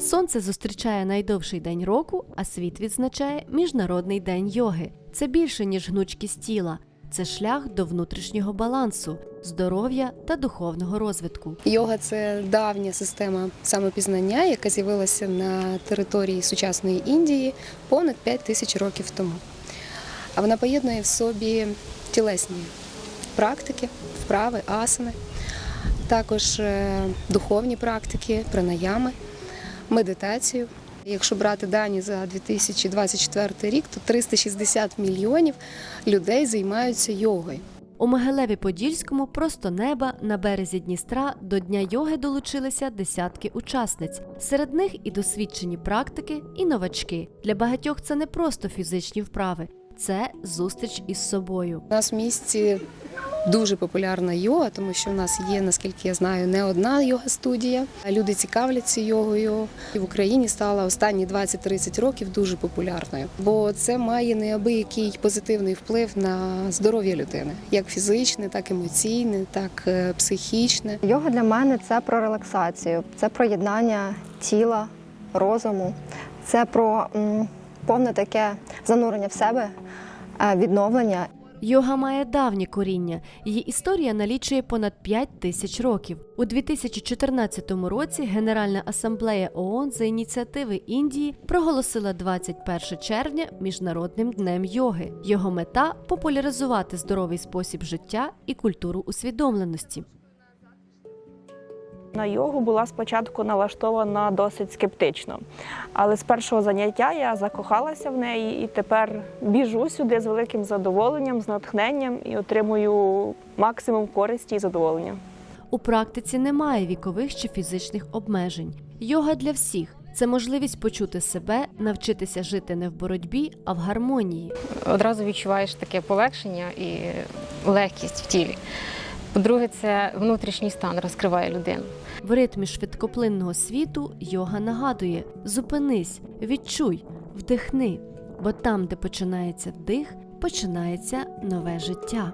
Сонце зустрічає найдовший день року, а світ відзначає Міжнародний день йоги. Це більше, ніж гнучкість тіла. Це шлях до внутрішнього балансу, здоров'я та духовного розвитку. Йога це давня система самопізнання, яка з'явилася на території сучасної Індії понад 5 тисяч років тому. А вона поєднує в собі тілесні практики, вправи, асани, також е, духовні практики, пранаями, медитацію. Якщо брати дані за 2024 рік, то 360 мільйонів людей займаються йогою. У Могилеві Подільському просто неба на березі Дністра до Дня йоги долучилися десятки учасниць. Серед них і досвідчені практики, і новачки. Для багатьох це не просто фізичні вправи, це зустріч із собою. У нас в місті дуже популярна йога, тому що в нас є, наскільки я знаю, не одна йога-студія. Люди цікавляться йогою. І в Україні стала останні 20-30 років дуже популярною, бо це має неабиякий позитивний вплив на здоров'я людини, як фізичне, так і емоційне, так е, психічне. Йога для мене це про релаксацію, це про єднання тіла, розуму, це про повне таке занурення в себе, е, відновлення. Йога має давнє коріння. Її історія налічує понад 5 тисяч років. У 2014 році Генеральна асамблея ООН за ініціативи Індії проголосила 21 червня міжнародним днем йоги. Його мета популяризувати здоровий спосіб життя і культуру усвідомленості. На йогу була спочатку налаштована досить скептично, але з першого заняття я закохалася в неї і тепер біжу сюди з великим задоволенням, з натхненням і отримую максимум користі і задоволення. У практиці немає вікових чи фізичних обмежень. Йога для всіх це можливість почути себе, навчитися жити не в боротьбі, а в гармонії. одразу відчуваєш таке полегшення і легкість в тілі. По-друге, це внутрішній стан розкриває людину. В ритмі швидкоплинного світу йога нагадує: зупинись, відчуй, вдихни, бо там, де починається дих, починається нове життя.